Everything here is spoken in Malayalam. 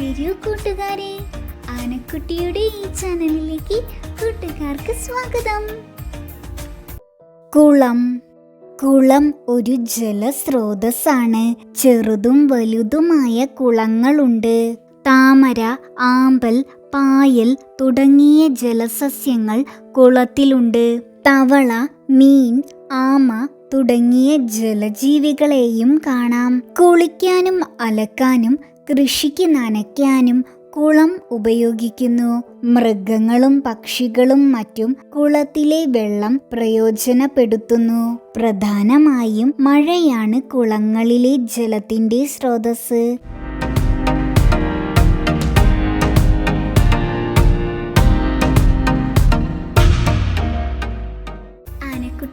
വരൂ കൂട്ടുകാരെ. ആനക്കുട്ടിയുടെ ഈ ചാനലിലേക്ക് കൂട്ടുകാർക്ക് സ്വാഗതം. കുളം. കുളം ഒരു ജലസ്രോതസ്സാണ്. ചെറുതും വലുതുമായ കുളങ്ങളുണ്ട്. താമര ആമ്പൽ പായൽ തുടങ്ങിയ ജലസസ്യങ്ങൾ കുളത്തിലുണ്ട്. തവള മീൻ ആമ തുടങ്ങിയ ജലജീവികളെയും കാണാം. കുളിക്കാനും അലക്കാനും കൃഷിക്ക് നനയ്ക്കാനും കുളം ഉപയോഗിക്കുന്നു. മൃഗങ്ങളും പക്ഷികളും മറ്റും കുളത്തിലെ വെള്ളം പ്രയോജനപ്പെടുത്തുന്നു. പ്രധാനമായും മഴയാണ് കുളങ്ങളിലെ ജലത്തിന്റെ സ്രോതസ്